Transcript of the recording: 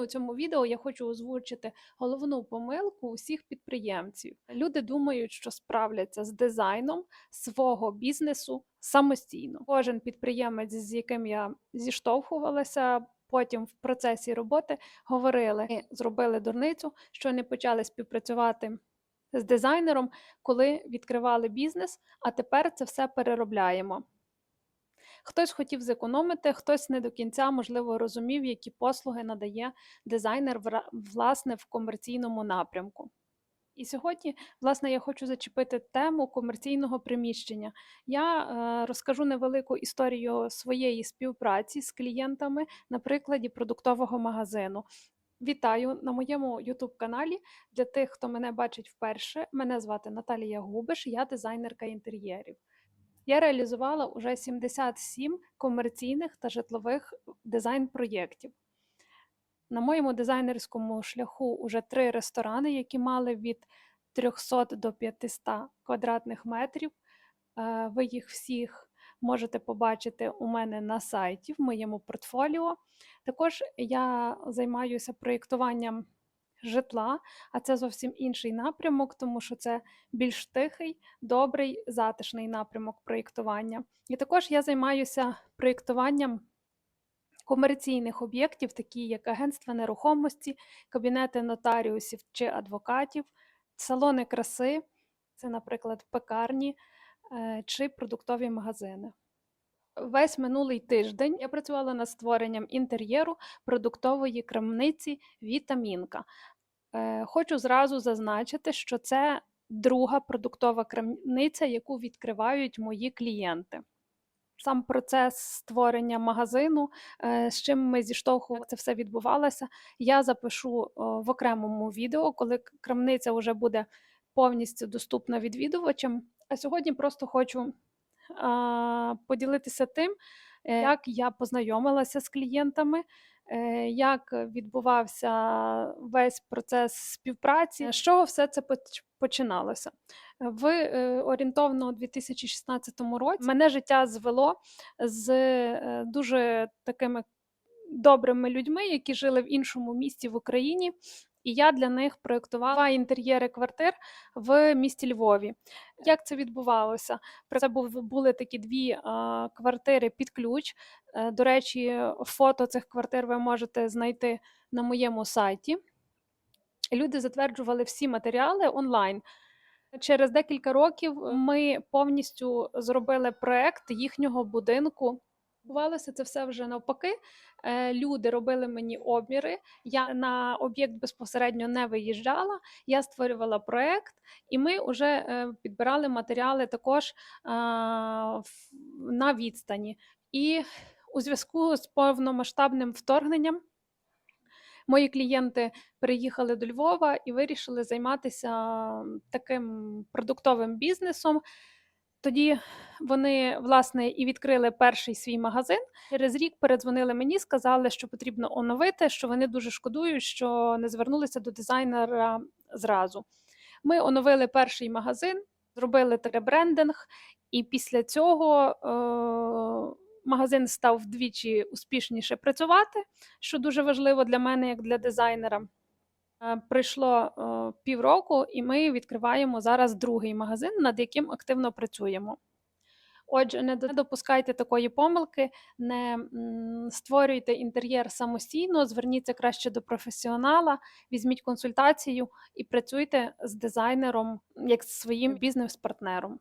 У цьому відео я хочу озвучити головну помилку усіх підприємців. Люди думають, що справляться з дизайном свого бізнесу самостійно. Кожен підприємець, з яким я зіштовхувалася, потім в процесі роботи говорили, ми зробили дурницю, що не почали співпрацювати з дизайнером, коли відкривали бізнес, а тепер це все переробляємо. Хтось хотів зекономити, хтось не до кінця, можливо, розумів, які послуги надає дизайнер власне в комерційному напрямку. І сьогодні, власне, я хочу зачепити тему комерційного приміщення. Я е, розкажу невелику історію своєї співпраці з клієнтами на прикладі продуктового магазину. Вітаю на моєму youtube каналі. Для тих, хто мене бачить вперше, мене звати Наталія Губиш, я дизайнерка інтер'єрів. Я реалізувала уже 77 комерційних та житлових дизайн-проєктів. На моєму дизайнерському шляху уже три ресторани, які мали від 300 до 500 квадратних метрів. Е, Ви їх всіх можете побачити у мене на сайті, в моєму портфоліо. Також я займаюся проєктуванням житла, а це зовсім інший напрямок, тому що це більш тихий, добрий, затишний напрямок проєктування. І також я займаюся проєктуванням комерційних об'єктів, такі як агентства нерухомості, кабінети нотаріусів чи адвокатів, салони краси, це, наприклад, пекарні е, чи продуктові магазини. Весь минулий тиждень я працювала над створенням інтер'єру продуктової крамниці Вітамінка. Е, Хочу зразу зазначити, що це друга продуктова крамниця, яку відкривають мої клієнти. Сам процес створення магазину, е, з чим ми зіштовхували, це все відбувалося. Я запишу в окремому відео, коли крамниця вже буде повністю доступна відвідувачам. А сьогодні просто хочу поділитися тим, е, як я познайомилася з клієнтами, е, як відбувався весь процес співпраці, з чого все це поч- починалося. В е, орієнтовно у 2016 році мене життя звело з е, дуже такими добрими людьми, які жили в іншому місті в Україні. І я для них проєктувала інтер'єри квартир в місті Львові. Як це відбувалося? Про це були такі дві квартири під ключ. Е, До речі, фото цих квартир ви можете знайти на моєму сайті. Люди затверджували всі матеріали онлайн. Через декілька років ми повністю зробили проект їхнього будинку. Відбувалося це все вже навпаки. Е, Люди робили мені обміри. Я на об'єкт безпосередньо не виїжджала. Я створювала проект, і ми вже е, підбирали матеріали також на відстані. І у зв'язку з повномасштабним вторгненням мої клієнти переїхали до Львова і вирішили займатися таким продуктовим бізнесом. Тоді вони власне і відкрили перший свій магазин. Через рік передзвонили мені, сказали, що потрібно оновити, що вони дуже шкодують, що не звернулися до дизайнера зразу. Ми оновили перший магазин, зробили ребрендинг, і після цього е, магазин став вдвічі успішніше працювати, що дуже важливо для мене, як для дизайнера. Е, Пройшло е, півроку, і ми відкриваємо зараз другий магазин, над яким активно працюємо. Отже, не до- не допускайте такої помилки, не створюйте інтер'єр самостійно, зверніться краще до професіонала, візьміть консультацію і працюйте з дизайнером як з своїм бізнес-партнером.